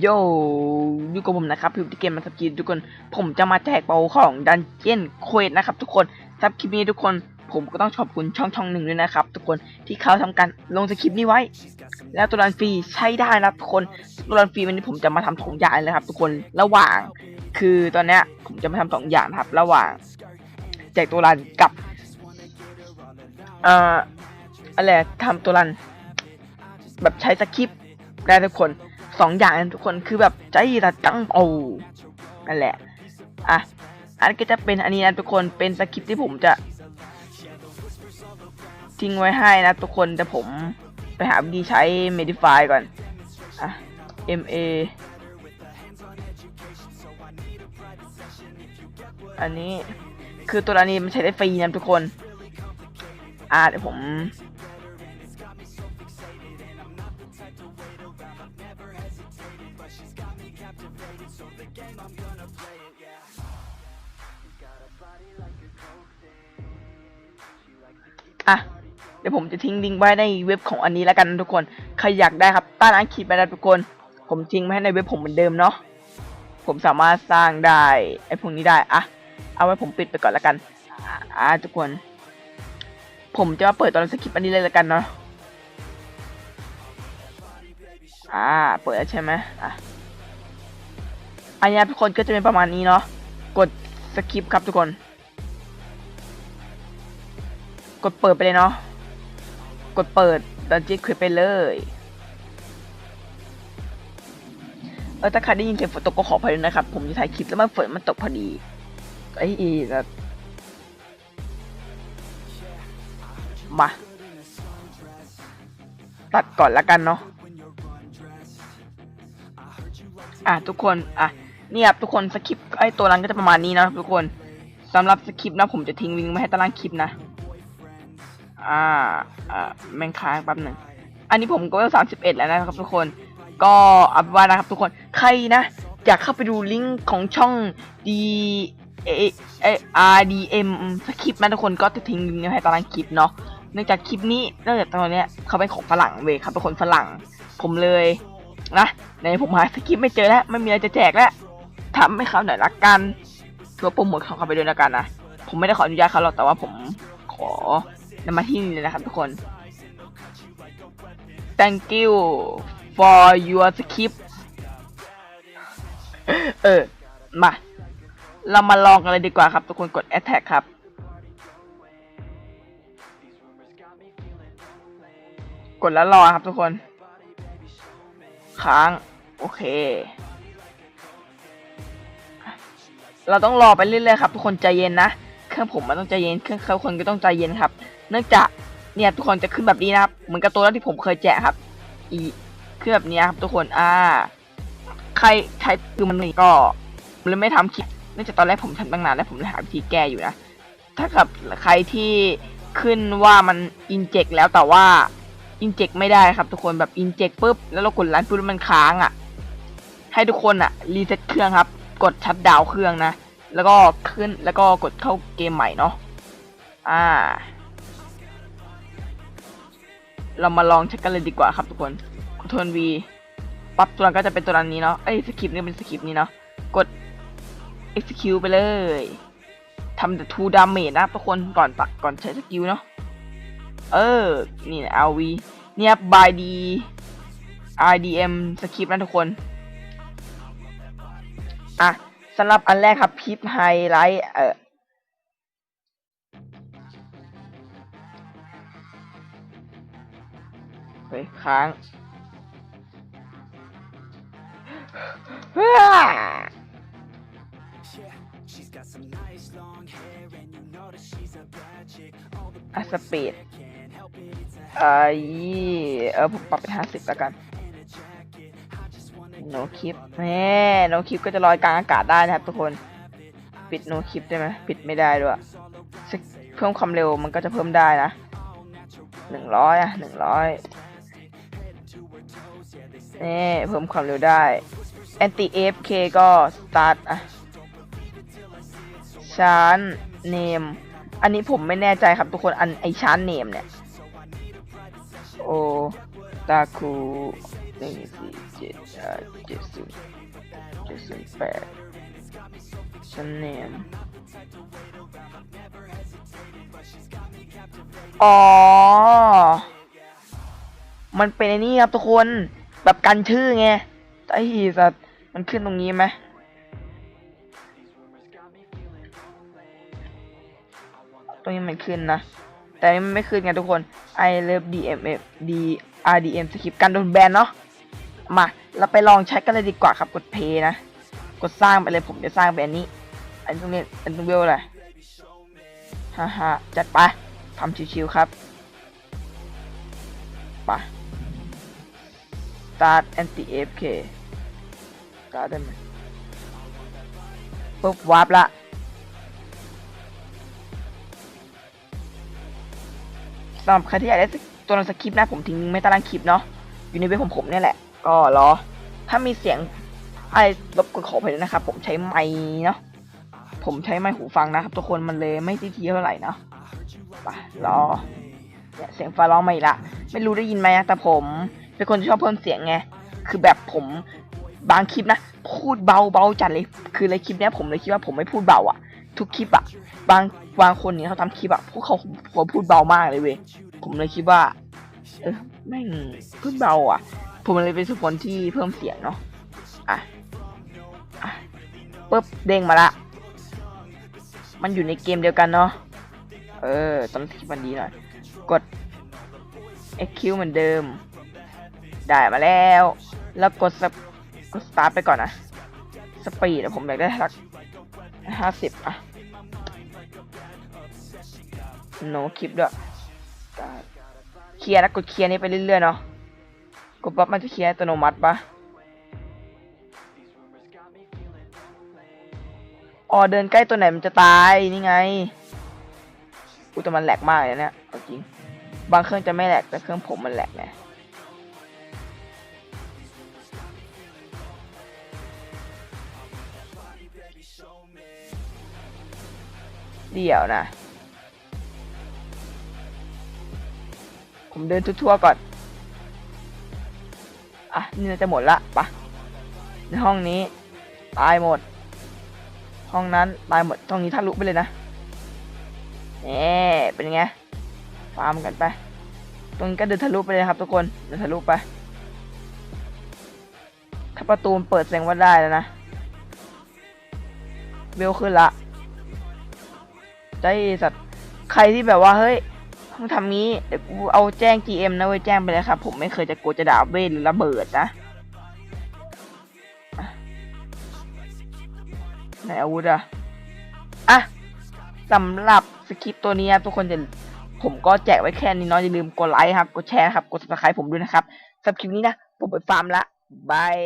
โยอยู่กับผมนะครับพิวที่เกมมาสกีทุกคน ผมจะมาแจกโปรของดันเจียนเควสนะครับทุกคนสับคลิปนี้ทุกคน ผมก็ต้องขอบคุณช่องช่องหนึ่งด้วยนะครับ ทุกคนที่เขาทำการลงสคริปต์นี้ไว้ แล้วตัวรันฟรีใช้ได้นะทุกคนตัวรันฟรีวันนี้ผมจะมาทำสองอย่างเลยครับ ทุกคนระหว่าง คือตอนเนี้ยผมจะมาทำสองอย่างครับ ระหว่าง แจกตัวรันกับเอ่ออะไรทำตัวรัน แบบใช้สคริปต์ได้ทุกคน สองอย่างกันทุกคนคือแบบใจระจังโอนั่นแหละอะอันนก็จะเป็นอันนี้นะทุกคนเป็นสคริปต์ที่ผมจะทิ้งไว้ให้นะทุกคนแต่ผมไปหาวิธีใช้ Medify ก่อนอะ MA อันนี้คือตัวอันนี้มันใช้ได้ฟรีนะทุกคนอ่าเดี๋ยวผม อะ เดี๋ยวผมจะทิ้งลิงก์ไว้ในเว็บของอันนี้แล้วกันนะทุกคน ใครอยากได้ครับใต้ร้านคลิปไปแล้วทุกคน ผมทิ้งไว้ให้ในเว็บผมเหมือนเดิมเนาะ ผมสามารถสร้างได้ไอ้พวกนี้ได้อะเอาไว้ผมปิดไปก่อนแล้วกัน อะอะทุกคน ผมจะมาเปิดตอนสคริปต์อันนี้เลยแล้วกันเนาะ อ่า เปิดแล้วใช่ไหมอะ อันนี้ทุกคนก็จะเป็นประมาณนี้เนาะ กดสคริปต์ครับทุกคน กดเปิดไปเลยเนาะ กดเปิดดันจี้คลิปไปเลย เออถ้าใครได้ยินเสียงฝนตกก็ขออภัยด้วยนะครับ ผมจะถ่ายคลิปแล้วมันฝนมันตกพอดีไอ้อีแล้วมา ตัดก่อนละกันเนาะอะทุกคน อะ นี่ครับทุกคนสคริปไอตัวนั้นก็จะประมาณนี้นะทุกคนสำหรับสคริปนะผมจะทิ้งลิงไว้ให้ตารางคลิปนะ อ่าอ่าแมงค้างแป๊บหนึ่งอันนี้ผมก็สามสิบเอ็ดแล้วนะครับทุกคน ก็อาเป็นว่านะครับทุกคนใครนะอยากเข้าไปดูลิงก์ของช่อง D A R D M สคริปนะทุกคนก็จะทิ้งลิงก์ไว้ให้ตารางคลิปเนาะเนื่องจากคลิปนี้เนื่องจากตอนนี้เขาเป็นของฝรั่งเว้ยเขาเป็นคนฝรั่ง ผมเลยนะในผมหาสคริปไม่เจอแล้วไม่มีอะไรจะแจกแล้ว ทำให้เขาหน่อยละกันเพื่อโปรโมทของเขาไปด้วยละกันนะผมไม่ได้ขออนุญาตเขาหรอกแต่ว่าผมขอนำมาที่นี่เลยนะครับทุกคน thank you for your script เออ มา เรามาลองกันเลยดีกว่าครับ ทุกคนกด attack ครับ กดแล้วรอครับทุกคน ค้าง โอเค เราต้องรอไปเรื่อยๆครับทุกคนใจเย็นนะเครื่องผมมันต้องใจเย็นเครื่องเขาคนก็ต้องใจเย็นครับ เนื่องจากเนี่ยทุกคนจะขึ้นแบบนี้นะครับเหมือนกับตัวแรกที่ผมเคยแจกครับ อีขึ้นแบบนี้ครับทุกคนอ่า ใครใช้คือมันก็เลยไม่ทำคลิปเนื่องจากตอนแรกผมทำตั้งนานแล้วผมหาวิธีแก้อยู่นะถ้ากับใครที่ขึ้นว่ามันอินเจกแล้วแต่ว่าอินเจกไม่ได้ครับ ทุกคนแบบอินเจกปุ๊บแล้วเรากดรันปุ๊บมันค้างอะ ให้ทุกคนอะรีเซ็ตเครื่องครับ กดชัดดาวเครื่องนะ แล้วก็ขึ้นแล้วก็กดเข้าเกมใหม่เนาะอ่า เรามาลองเช็คกันเลยดีกว่าครับทุกคนคอนโทรล V ปั๊บตัวนั้นก็จะเป็นตัวนั้นนี้เนาะเอ้ยสคริปต์นี่เป็นสคริปต์นี้เนาะกด execute ไปเลยทำแต่ two damage นะทุกคนก่อนปะก่อนใช้สกิลเนาะเออ นี่นะ LV เนี่ย by D IDM สคริปต์นะทุกคน อะสำหรับอันแรกครับพิปไฮไลท์เออเฮ้ยค้างอะสปีดเอ้ยเออผมปรับเป็นห้าสิบแล้วกัน โนคลิปแม่โนคลิปก็จะลอยกลางอากาศได้นะครับทุกคน ปิดโนคลิปได้ไหมปิดไม่ได้ด้วย เพิ่มความเร็วมันก็จะเพิ่มได้นะหนึ่งร้อยอะหนึ่งร้อยนี่เพิ่มความเร็วได้ anti AFK ก็ start อะชานเนม อันนี้ผมไม่แน่ใจครับทุกคน อันไอชานเนมเนี่ย โอตาคู หนึ่งสี่เจ็ดอ่าเจ็ดศูนย์เจ็ดศูนย์แปดชันเนมอ๋อ มันเป็นไอ้นี่ครับทุกคน แบบกันชื่อไงไอ้สัตว์มันขึ้นตรงนี้ไหมตรงนี้มันขึ้นนะ แต่นนี้มันไม่ขึ้นไงทุกคน I love DMF D RDM สคริปต์การโดนแบนเนาะ มา เราไปลองใช้กันเลยดีกว่าครับกดเพย์นะ กดสร้างไปเลยผมจะสร้างแบบนนี้ อันตรงนี้อันตรงเวลอะไรฮ่าฮ่าจัดไปทำชิวๆครับไป start anti fk start ได้ไหมปุ๊บวาร์ปละสำหรับใครที่อยากได้ตัวนสคริปต์นะผมทิ้งไว้ใต้ล่างคลิปเนาะอยู่ในเว็บของผมเนี่ยแหละ ก็รอ ถ้ามีเสียงไอ้รบกวนขอไปด้วยนะครับ ผมใช้ไมค์เนาะผมใช้ไมค์หูฟังนะครับ ทุกคนมันเลยไม่ทีทีเท่าไหร่เนาะไปรอเนี่ยเสียงฟ้าร้องมาอีกละ ไม่รู้ได้ยินไหมนะแต่ผม เป็นคนที่ชอบเพิ่มเสียงไง คือแบบผมบางคลิปนะ พูดเบาเบาจัดเลย คือในคลิปเนี้ยผมเลยคิดว่าผมไม่พูดเบาอะทุกคลิปอะบางบางคนเนี่ยเขาทำคลิปอะพวกเขาเขาพูดเบามากเลยเว้ย ผมเลยคิดว่า เออแม่งพูดเบาอะ ผมเลยเป็นสุพลที่เพิ่มเสียงเนาะอะอะปุ๊บเด้งมาละ มันอยู่ในเกมเดียวกันเนาะเออตอนคลิปมันดีหน่อยกด EQ เหมือนเดิม ได้มาแล้ว แล้วกดสกดสตาร์ทไปก่อนนะสปีดผมอยากได้สักห้าสิบอะโนคลิปด้วยเคลียร์แล้วกดเคลียร์นี้ไปเรื่อยๆเนาะ ดปั๊บมันจะเคลียร์อัตโนมัติปะอ๋อเดินใกล้ตัวไหนมันจะตายนี่ไงอุตมันแหลกมากเลยเนี่ยเอาจริง บางเครื่องจะไม่แหลกแต่เครื่องผมมันแหลกไงเดี๋ยวนะ ผมเดินทั่วๆก่อน อะนี่จะหมดละปะในห้องนี้ ตายหมด ห้องนั้นตายหมดห้องนี้ทะลุไปเลยนะเน่เป็นไงฟาร์มกันไป ตรงนี้ก็เดินทะลุไปเลยครับ ทุกคนเดินทะลุไป ถ้าประตูเปิดแสดงว่าได้แล้วนะเบลขึ้นละใจสัตว์ใครที่แบบว่าเฮ้ย มึงทำงี้เดี๋ยวกูเอาแจ้ง GM นะเว้ยแจ้งไปเลยครับผมไม่เคยจะโกจะด่าเวทหรือระเบิดนะไหนอาวุธอะอะสำหรับสคริปต์ตัวนี้ครับทุกคนจะผมก็แจกไว้แค่นี้เนาะอย่าลืมกดไลค์ครับ กดแชร์ครับ กด subscribe ผมด้วยนะครับสำหรับคลิปนี้นะ ผมไปฟาร์มละบาย